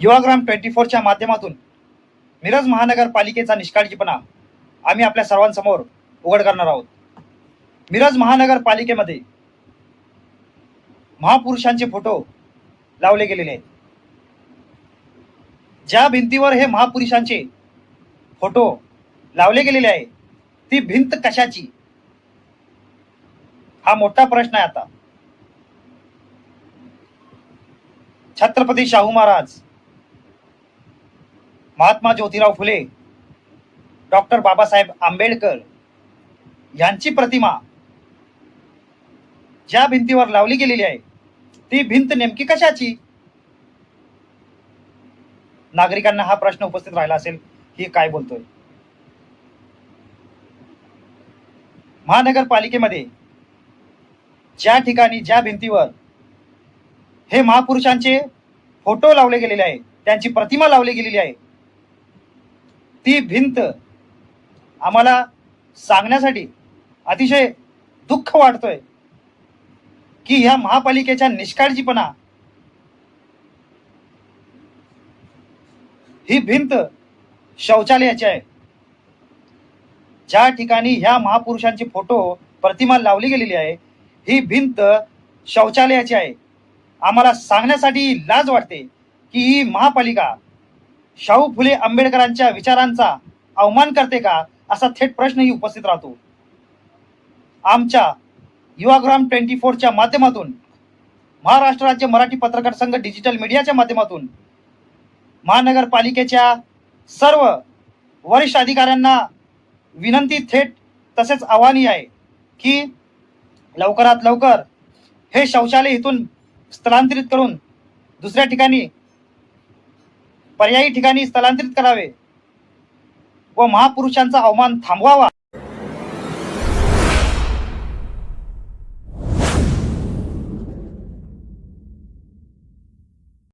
Yuvagram twenty फोरच्या माध्यमातून मिरज महानगरपालिकेचा निष्काळजीपणा आम्ही आपल्या सर्वांसमोर उघड करणार आहोत. मिरज महानगरपालिकेमध्ये महापुरुषांचे फोटो लावले गेलेले आहेत. ज्या भिंतीवर हे महापुरुषांचे फोटो लावले गेलेले आहे ती भिंत कशाची? हा मोठा प्रश्न आहे आता. छत्रपती शाहू महाराज महात्मा ज्योतिराव फुले डॉक्टर बाबासाहेब आंबेडकर यांची प्रतिमा ज्या भिंतीवर लावली गेलेली आहे ती भिंत नेमकी कशाची? नागरिकांना हा प्रश्न उपस्थित राहिला असेल ही काय बोलतोय? महानगरपालिकेमध्ये ज्या ठिकाणी ज्या भिंतीवर हे महापुरुषांचे फोटो लावले गेलेले आहे त्यांची प्रतिमा लावली गेलेली आहे ती भिंत आम्हाला सांगण्यासाठी अतिशय दुःख वाटतोय की ह्या महापालिकेच्या निष्काळजीपणा ही भिंत शौचालयाची आहे. ज्या ठिकाणी ह्या महापुरुषांची फोटो प्रतिमा लावली गेलेली आहे ही भिंत शौचालयाची आहे. आम्हाला सांगण्यासाठी लाज वाटते की ही महापालिका शाहू फुले आंबेडकरांच्या विचारांचा अवमान करते का असा थेट प्रश्नही उपस्थित राहतो. आमच्या युवाग्राम ट्वेंटी फोरच्या माध्यमातून महाराष्ट्र राज्य मराठी पत्रकार संघ डिजिटल मीडियाच्या माध्यमातून महानगरपालिकेच्या सर्व वरिष्ठ अधिकाऱ्यांना विनंती थेट तसेच आव्हानी आहे की लवकरात लवकर हे शौचालय इथून स्थलांतरित करून दुसऱ्या ठिकाणी पर्यायी ठिकाणी स्थलांतरित करावे व महापुरुषांचा अवमान थांबवावा.